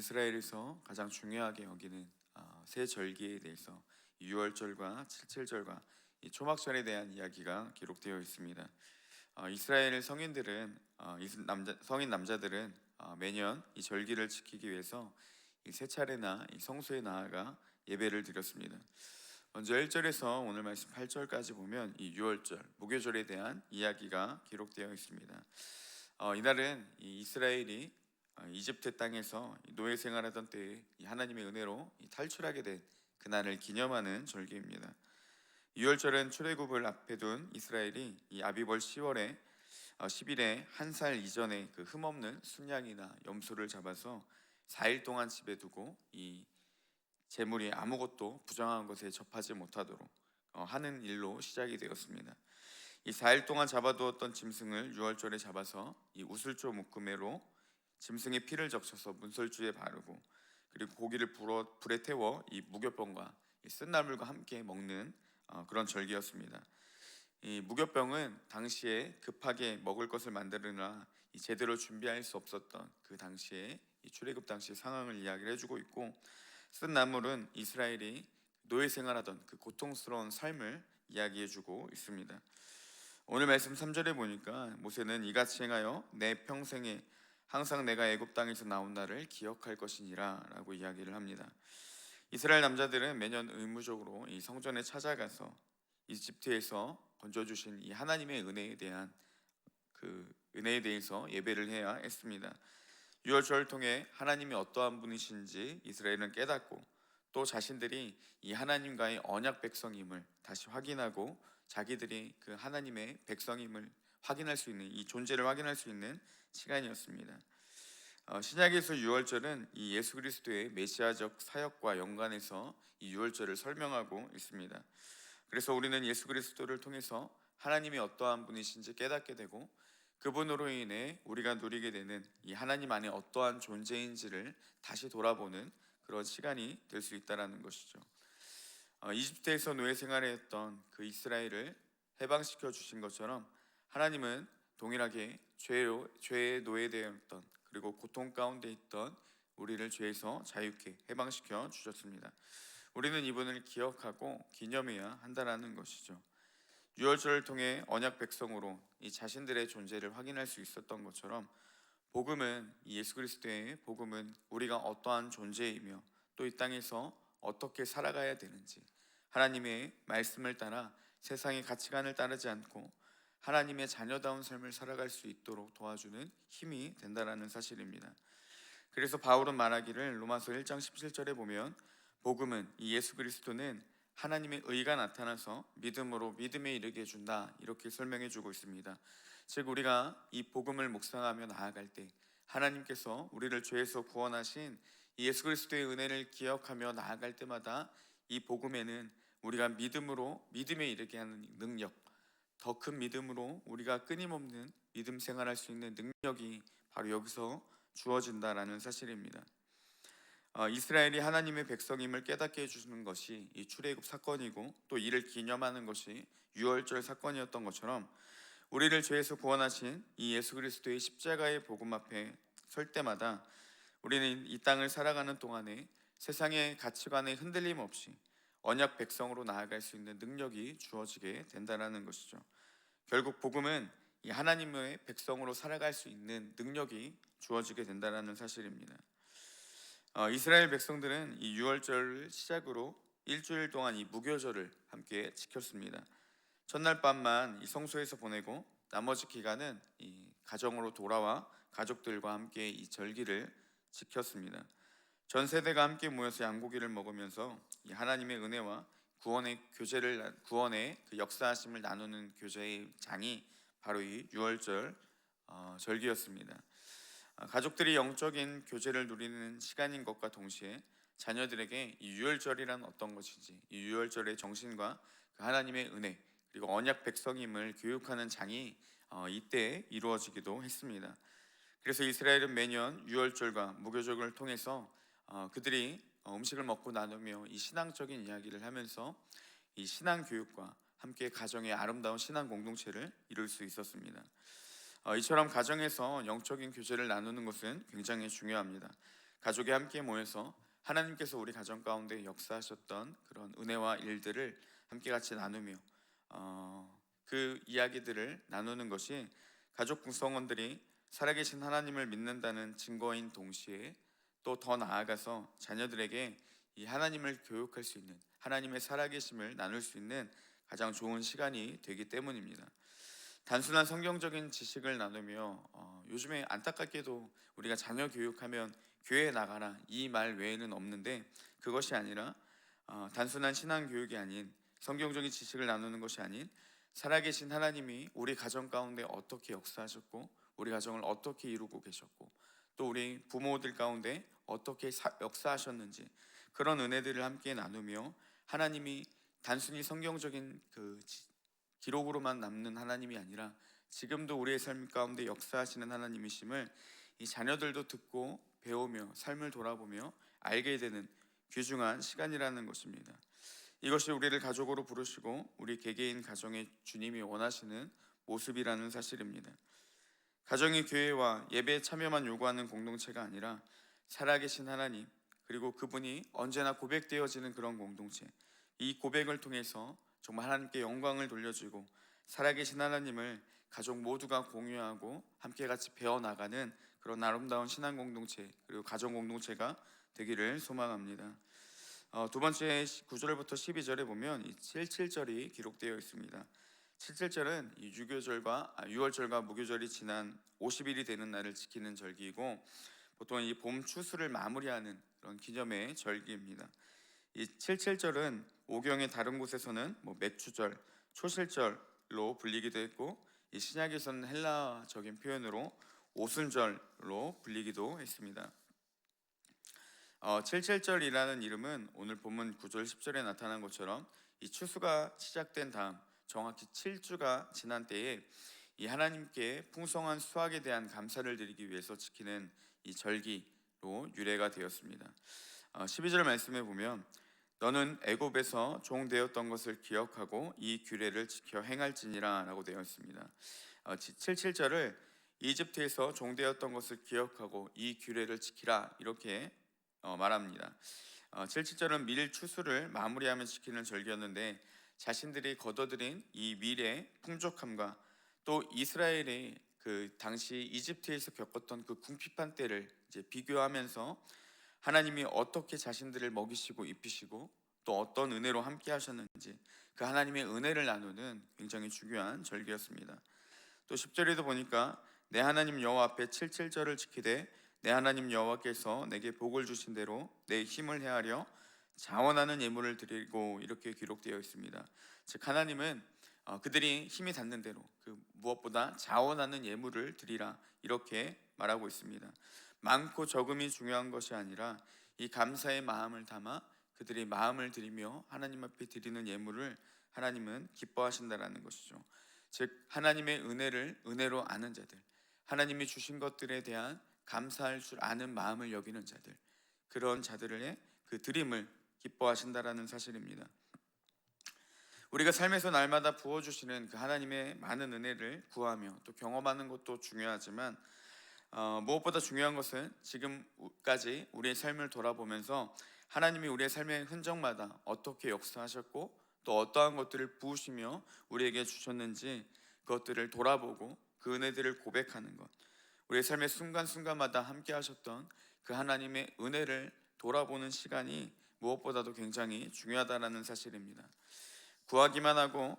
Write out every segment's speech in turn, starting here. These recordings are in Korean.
이스라엘에서 가장 중요하게 여기는 어, 세 절기에 대해서 이 유월절과 칠칠절과 이 초막절에 대한 이야기가 기록되어 있습니다. 어, 이스라엘 성인들은 남자, 성인 남자들은 어, 매년 이 절기를 지키기 위해서 이세 차례나 이 성소에 나아가 예배를 드렸습니다. 먼저 1절에서 오늘 말씀 8절까지 보면 이 유월절 무교절에 대한 이야기가 기록되어 있습니다. 어, 이날은 이 이스라엘이 어, 이집트 땅에서 이 노예 생활하던 때에 이 하나님의 은혜로 이 탈출하게 된 그날을 기념하는 절기입니다. 유월절은 출애굽을 앞에 둔 이스라엘이 이 아비벌 10월에 어, 10일에 한 살 이전에 그 흠없는 순양이나 염소를 잡아서 4일 동안 집에 두고 이 재물이 아무것도 부정한 것에 접하지 못하도록 어, 하는 일로 시작이 되었습니다. 이 4일 동안 잡아두었던 짐승을 유월절에 잡아서 이 우슬조 묶음회로 짐승의 피를 적셔서 문설주에 바르고 그리고 고기를 불어, 불에 태워 이 무교병과 이 쓴나물과 함께 먹는 어, 그런 절기였습니다. 이 무교병은 당시에 급하게 먹을 것을 만드느라 이 제대로 준비할 수 없었던 그 당시에 이 출애굽 당시 상황을 이야기를 해주고 있고 쓴 나물은 이스라엘이 노예 생활하던 그 고통스러운 삶을 이야기해주고 있습니다. 오늘 말씀 3절에 보니까 모세는 이같이 행하여 내 평생에 항상 내가 애굽 땅에서 나온 날을 기억할 것이니라라고 이야기를 합니다. 이스라엘 남자들은 매년 의무적으로 이 성전에 찾아가서 이집트에서 건져 주신 이 하나님의 은혜에 대한 그 은혜에 대해서 예배를 해야 했습니다. 유월절을 통해 하나님이 어떠한 분이신지 이스라엘은 깨닫고 또 자신들이 이 하나님과의 언약 백성임을 다시 확인하고 자기들이 그 하나님의 백성임을 확인할 수 있는 이 존재를 확인할 수 있는 시간이었습니다. 어, 신약에서 유월절은 이 예수 그리스도의 메시아적 사역과 연관해서 이 유월절을 설명하고 있습니다. 그래서 우리는 예수 그리스도를 통해서 하나님이 어떠한 분이신지 깨닫게 되고 그분으로 인해 우리가 누리게 되는 이 하나님 안에 어떠한 존재인지를 다시 돌아보는 그런 시간이 될 수 있다라는 것이죠. 어, 이집트에서 노예 생활했던 그 이스라엘을 해방시켜 주신 것처럼 하나님은 동일하게 죄로 죄의 노예되었던 그리고 고통 가운데 있던 우리를 죄에서 자유케 해방시켜 주셨습니다. 우리는 이분을 기억하고 기념해야 한다라는 것이죠. 유월절을 통해 언약 백성으로 이 자신들의 존재를 확인할 수 있었던 것처럼 복음은 이 예수 그리스도의 복음은 우리가 어떠한 존재이며 또 이 땅에서 어떻게 살아가야 되는지 하나님의 말씀을 따라 세상의 가치관을 따르지 않고 하나님의 자녀다운 삶을 살아갈 수 있도록 도와주는 힘이 된다라는 사실입니다. 그래서 바울은 말하기를 로마서 1장 17절에 보면 복음은 이 예수 그리스도는 하나님의 의가 나타나서 믿음으로 믿음에 이르게 해준다 이렇게 설명해 주고 있습니다. 즉 우리가 이 복음을 묵상하며 나아갈 때 하나님께서 우리를 죄에서 구원하신 이 예수 그리스도의 은혜를 기억하며 나아갈 때마다 이 복음에는 우리가 믿음으로 믿음에 이르게 하는 능력, 더 큰 믿음으로 우리가 끊임없는 믿음 생활할 수 있는 능력이 바로 여기서 주어진다라는 사실입니다. 어, 이스라엘이 하나님의 백성임을 깨닫게 해주는 것이 이 출애굽 사건이고 또 이를 기념하는 것이 유월절 사건이었던 것처럼 우리를 죄에서 구원하신 이 예수 그리스도의 십자가의 복음 앞에 설 때마다 우리는 이 땅을 살아가는 동안에 세상의 가치관에 흔들림 없이 언약 백성으로 나아갈 수 있는 능력이 주어지게 된다라는 것이죠. 결국 복음은 이 하나님의 백성으로 살아갈 수 있는 능력이 주어지게 된다라는 사실입니다. 어, 이스라엘 백성들은 이 유월절을 시작으로 일주일 동안 이 무교절을 함께 지켰습니다. 첫날 밤만 이 성소에서 보내고 나머지 기간은 이 가정으로 돌아와 가족들과 함께 이 절기를 지켰습니다. 전 세대가 함께 모여서 양고기를 먹으면서 이 하나님의 은혜와 구원의 교제를 나- 구원의 그 역사하심을 나누는 교제의 장이 바로 이 유월절 어, 절기였습니다. 아, 가족들이 영적인 교제를 누리는 시간인 것과 동시에 자녀들에게 이 유월절이란 어떤 것인지 이 유월절의 정신과 그 하나님의 은혜 그리고 언약 백성임을 교육하는 장이 어, 이때 이루어지기도 했습니다. 그래서 이스라엘은 매년 유월절과 무교절을 통해서 어, 그들이 어, 음식을 먹고 나누며 이 신앙적인 이야기를 하면서 이 신앙 교육과 함께 가정의 아름다운 신앙 공동체를 이룰 수 있었습니다. 어, 이처럼 가정에서 영적인 교제를 나누는 것은 굉장히 중요합니다. 가족이 함께 모여서 하나님께서 우리 가정 가운데 역사하셨던 그런 은혜와 일들을 함께 같이 나누며 어, 그 이야기들을 나누는 것이 가족 구성원들이 살아계신 하나님을 믿는다는 증거인 동시에 또 더 나아가서 자녀들에게 이 하나님을 교육할 수 있는 하나님의 살아계심을 나눌 수 있는 가장 좋은 시간이 되기 때문입니다. 단순한 성경적인 지식을 나누며 어, 요즘에 안타깝게도 우리가 자녀 교육하면 교회에 나가라 이 말 외에는 없는데 그것이 아니라 어, 단순한 신앙 교육이 아닌 성경적인 지식을 나누는 것이 아닌 살아계신 하나님이 우리 가정 가운데 어떻게 역사하셨고 우리 가정을 어떻게 이루고 계셨고 또 우리 부모들 가운데 어떻게 사- 역사하셨는지 그런 은혜들을 함께 나누며 하나님이 단순히 성경적인 그 지- 기록으로만 남는 하나님이 아니라 지금도 우리의 삶 가운데 역사하시는 하나님이심을 이 자녀들도 듣고 배우며 삶을 돌아보며 알게 되는 귀중한 시간이라는 것입니다. 이것이 우리를 가족으로 부르시고 우리 개개인 가정의 주님이 원하시는 모습이라는 사실입니다. 가정이 교회와 예배에 참여만 요구하는 공동체가 아니라 살아계신 하나님 그리고 그분이 언제나 고백되어지는 그런 공동체 이 고백을 통해서 정말 하나님께 영광을 돌려주고 살아계신 하나님을 가족 모두가 공유하고 함께 같이 배워나가는 그런 아름다운 신앙 공동체 그리고 가정 공동체가 되기를 소망합니다. 어, 두 번째 9절부터 12절에 보면 이 77절이 기록되어 있습니다. 77절은 이 유교절과 아, 6월절과 무교절이 지난 50일이 되는 날을 지키는 절기이고 보통 이 봄 추수를 마무리하는 그런 기념의 절기입니다. 이 77절은 오경의 다른 곳에서는 뭐 맥추절, 초실절로 불리기도 했고 이 신약에서는 헬라적인 표현으로 오순절로 불리기도 했습니다. 어, 77절이라는 이름은 오늘 본문 9절 10절에 나타난 것처럼 이 추수가 시작된 다음 정확히 7주가 지난 때에 이 하나님께 풍성한 수확에 대한 감사를 드리기 위해서 지키는 이 절기로 유래가 되었습니다. 어, 12절 말씀에 보면 너는 애굽에서 종 되었던 것을 기억하고 이 규례를 지켜 행할지니라라고 되어 있습니다. 어, 77절을 이집트에서 종 되었던 것을 기억하고 이 규례를 지키라 이렇게 어, 말합니다. 어, 77절은 밀 추수를 마무리하며 지키는 절기였는데 자신들이 거둬들인 이 밀의 풍족함과 또 이스라엘이 그 당시 이집트에서 겪었던 그 궁핍한 때를 이제 비교하면서 하나님이 어떻게 자신들을 먹이시고 입히시고 또 어떤 은혜로 함께 하셨는지 그 하나님의 은혜를 나누는 굉장히 중요한 절기였습니다. 또 10절에도 보니까 내 하나님 여호와 앞에 77절을 지키되 내 하나님 여호와께서 내게 복을 주신 대로 내 힘을 헤아려 자원하는 예물을 드리고 이렇게 기록되어 있습니다. 즉 하나님은 어, 그들이 힘이 닿는 대로 그 무엇보다 자원하는 예물을 드리라 이렇게 말하고 있습니다. 많고 적음이 중요한 것이 아니라 이 감사의 마음을 담아 그들이 마음을 드리며 하나님 앞에 드리는 예물을 하나님은 기뻐하신다라는 것이죠. 즉 하나님의 은혜를 은혜로 아는 자들, 하나님이 주신 것들에 대한 감사할 줄 아는 마음을 여기는 자들, 그런 자들의 그 드림을 기뻐하신다라는 사실입니다. 우리가 삶에서 날마다 부어주시는 그 하나님의 많은 은혜를 구하며 또 경험하는 것도 중요하지만 어, 무엇보다 중요한 것은 지금까지 우리의 삶을 돌아보면서 하나님이 우리의 삶의 흔적마다 어떻게 역사하셨고 또 어떠한 것들을 부으시며 우리에게 주셨는지 그것들을 돌아보고 그 은혜들을 고백하는 것 우리의 삶의 순간순간마다 함께 하셨던 그 하나님의 은혜를 돌아보는 시간이 무엇보다도 굉장히 중요하다는 사실입니다. 구하기만 하고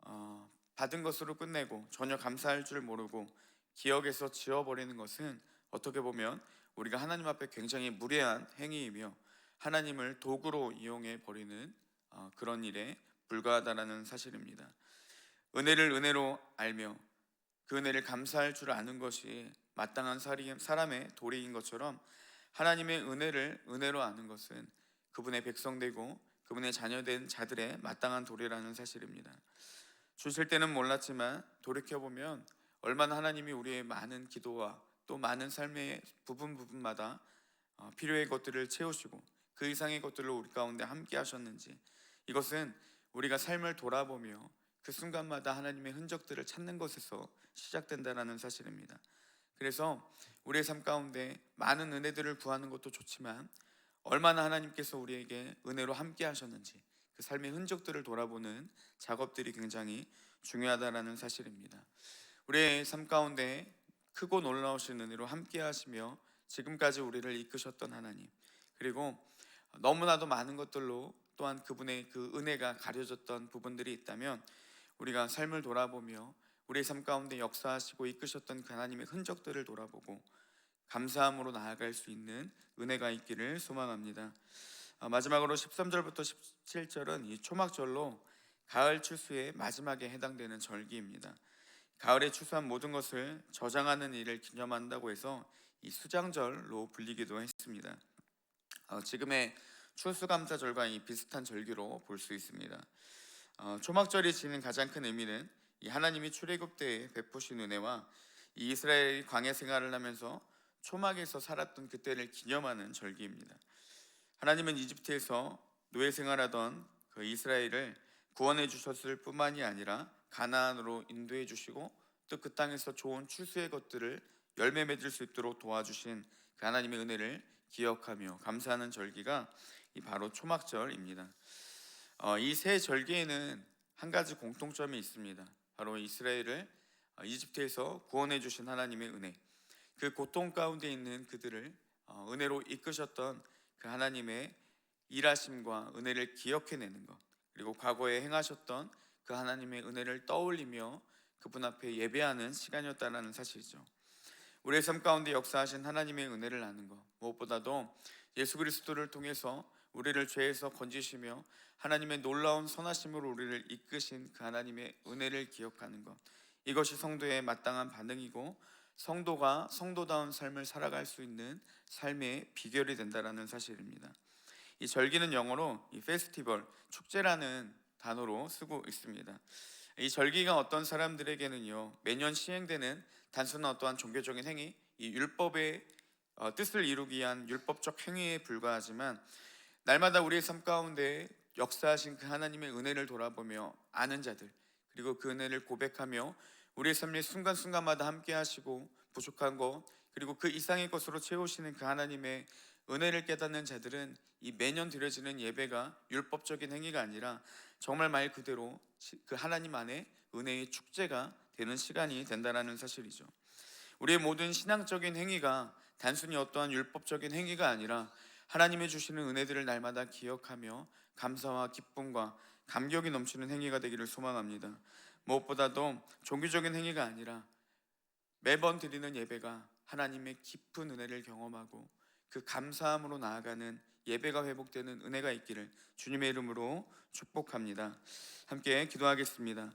어, 받은 것으로 끝내고 전혀 감사할 줄 모르고 기억에서 지워버리는 것은 어떻게 보면 우리가 하나님 앞에 굉장히 무례한 행위이며 하나님을 도구로 이용해 버리는 어, 그런 일에 불과하다라는 사실입니다. 은혜를 은혜로 알며 그 은혜를 감사할 줄 아는 것이 마땅한 사람의 도리인 것처럼 하나님의 은혜를 은혜로 아는 것은 그분의 백성되고 그분의 자녀된 자들의 마땅한 도리라는 사실입니다. 주실 때는 몰랐지만 돌이켜 보면 얼마나 하나님이 우리의 많은 기도와 또 많은 삶의 부분 부분마다 어, 필요의 것들을 채우시고 그 이상의 것들로 우리 가운데 함께 하셨는지 이것은 우리가 삶을 돌아보며 그 순간마다 하나님의 흔적들을 찾는 것에서 시작된다라는 사실입니다. 그래서 우리의 삶 가운데 많은 은혜들을 구하는 것도 좋지만 얼마나 하나님께서 우리에게 은혜로 함께 하셨는지 그 삶의 흔적들을 돌아보는 작업들이 굉장히 중요하다라는 사실입니다. 우리의 삶 가운데 크고 놀라우신 은혜로 함께 하시며 지금까지 우리를 이끄셨던 하나님 그리고 너무나도 많은 것들로 또한 그분의 그 은혜가 가려졌던 부분들이 있다면 우리가 삶을 돌아보며 우리의 삶 가운데 역사하시고 이끄셨던 그 하나님의 흔적들을 돌아보고 감사함으로 나아갈 수 있는 은혜가 있기를 소망합니다. 아, 마지막으로 13절부터 17절은 이 초막절로 가을 추수의 마지막에 해당되는 절기입니다. 가을에 추수한 모든 것을 저장하는 일을 기념한다고 해서 이 수장절로 불리기도 했습니다. 어, 지금의 추수감사절과 이 비슷한 절기로 볼 수 있습니다. 어, 초막절이 지닌 가장 큰 의미는 이 하나님이 출애굽 때에 베푸신 은혜와 이 이스라엘 광야 생활을 하면서 초막에서 살았던 그때를 기념하는 절기입니다. 하나님은 이집트에서 노예 생활하던 그 이스라엘을 구원해 주셨을 뿐만이 아니라 가나안으로 인도해 주시고 또 그 땅에서 좋은 추수의 것들을 열매 맺을 수 있도록 도와주신 그 하나님의 은혜를 기억하며 감사하는 절기가 이 바로 초막절입니다. 어, 이세 절기에는 한 가지 공통점이 있습니다. 바로 이스라엘을 어, 이집트에서 구원해 주신 하나님의 은혜. 그 고통 가운데 있는 그들을 어, 은혜로 이끄셨던 그 하나님의 일하심과 은혜를 기억해내는 것. 그리고 과거에 행하셨던 그 하나님의 은혜를 떠올리며 그분 앞에 예배하는 시간이었다는 사실이죠. 우리의 삶 가운데 역사하신 하나님의 은혜를 아는 것 무엇보다도 예수 그리스도를 통해서 우리를 죄에서 건지시며 하나님의 놀라운 선하심으로 우리를 이끄신 그 하나님의 은혜를 기억하는 것 이것이 성도의 마땅한 반응이고 성도가 성도다운 삶을 살아갈 수 있는 삶의 비결이 된다라는 사실입니다. 이 절기는 영어로 이 페스티벌 축제라는 단어로 쓰고 있습니다. 이 절기가 어떤 사람들에게는요 매년 시행되는 단순한 어떠한 종교적인 행위, 이 율법의 어, 뜻을 이루기 위한 율법적 행위에 불과하지만 날마다 우리의 삶 가운데 역사하신 그 하나님의 은혜를 돌아보며 아는 자들 그리고 그 은혜를 고백하며 우리의 삶의 순간순간마다 함께 하시고 부족한 것 그리고 그 이상의 것으로 채우시는 그 하나님의 은혜를 깨닫는 자들은 이 매년 드려지는 예배가 율법적인 행위가 아니라 정말 말 그대로 시- 그 하나님 안에 은혜의 축제가 되는 시간이 된다라는 사실이죠. 우리의 모든 신앙적인 행위가 단순히 어떠한 율법적인 행위가 아니라 하나님의 주시는 은혜들을 날마다 기억하며 감사와 기쁨과 감격이 넘치는 행위가 되기를 소망합니다. 무엇보다도 종교적인 행위가 아니라 매번 드리는 예배가 하나님의 깊은 은혜를 경험하고 그 감사함으로 나아가는 예배가 회복되는 은혜가 있기를 주님의 이름으로 축복합니다. 함께 기도하겠습니다.